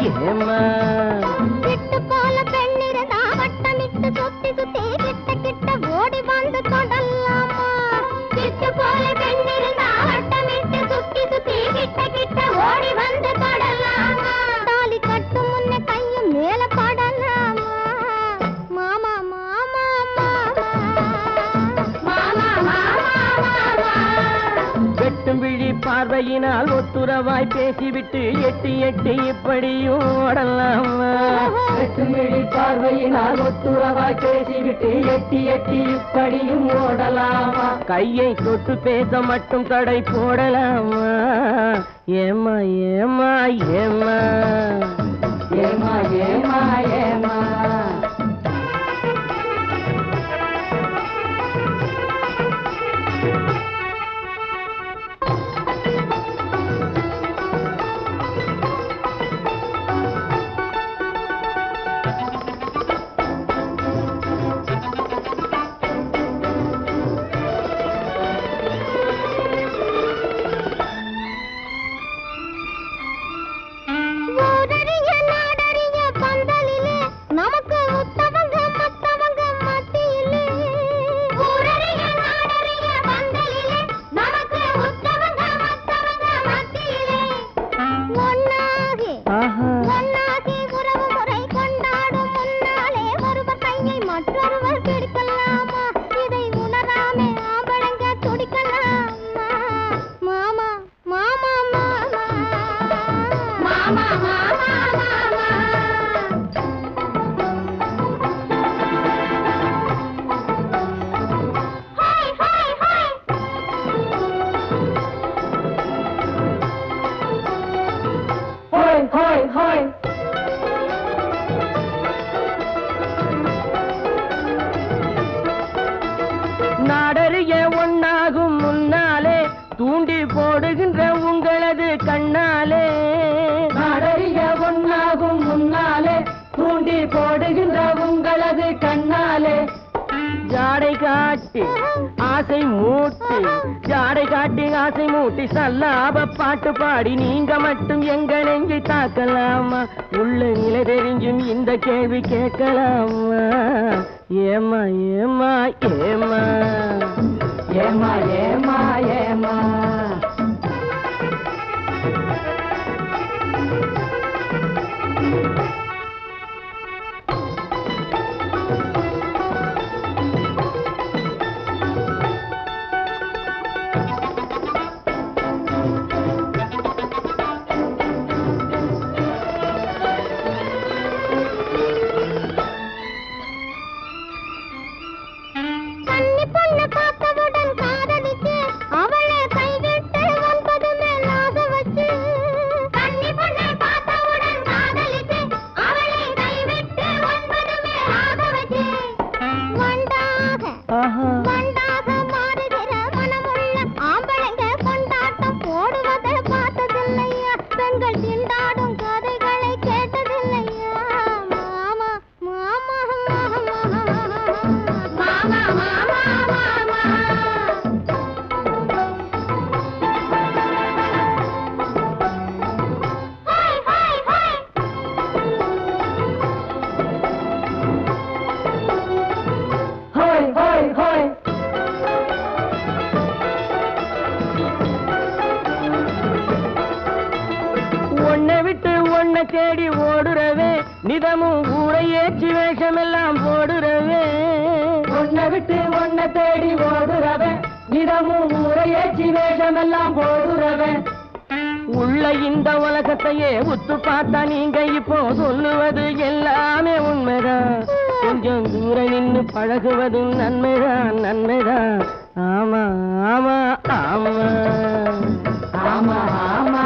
ஏமா விட்டு போல பெண்ணிருந்தா வட்டமிட்டு சுத்தி சுத்தி கிட்ட கிட்ட ஓடி வந்து தொடலாமா விட்டு போல பெண்ணிருந்தா வட்டமிட்டு பார்வையினால் ஒத்துறவாய் பேசிவிட்டு எட்டி எட்டி இப்படியும் ஓடலாமா. வெட்டும் விழி பார்வையினால் ஒத்துறவாய் பேசிவிட்டு எட்டி எட்டி இப்படியும் ஓடலாமா. கையை தொட்டு பேச மட்டும் தடை போடலாமா. ஏமா ஏமா ஏமா ஏமா ஏமா হয় হয় காட்டி ஆசை மூட்டி. ஜாடை காட்டி ஆசை மூட்டி சல்லாப பாட்டு பாடி நீங்க மட்டும் எங்க நெஞ்சை தாக்கலாமா? உள்ள நிலை தெரிஞ்சும் இந்த கேள்வி கேட்கலாமா? ஏமா ஏமா ஏமா ஏமா ஏமா ஏமா உன்னை தேடி ஓடுறவே நிதமும் ஊரை ஏற்றி வேஷமெல்லாம் போடுறவே. உன்னை விட்டு உன்னை தேடி ஓடுறவே நிதமும் ஊரை ஏற்றி வேஷமெல்லாம் போடுறவே. உள்ள இந்த உலகத்தையே உத்து பார்த்தா நீங்க இப்போ சொல்லுவது எல்லாமே உண்மைதான். கொஞ்சம் தூரம் நின்னு பழகுவதும் நன்மைதான் நன்மைதான். ஆமா ஆமா ஆமா. ஆமா ஆமா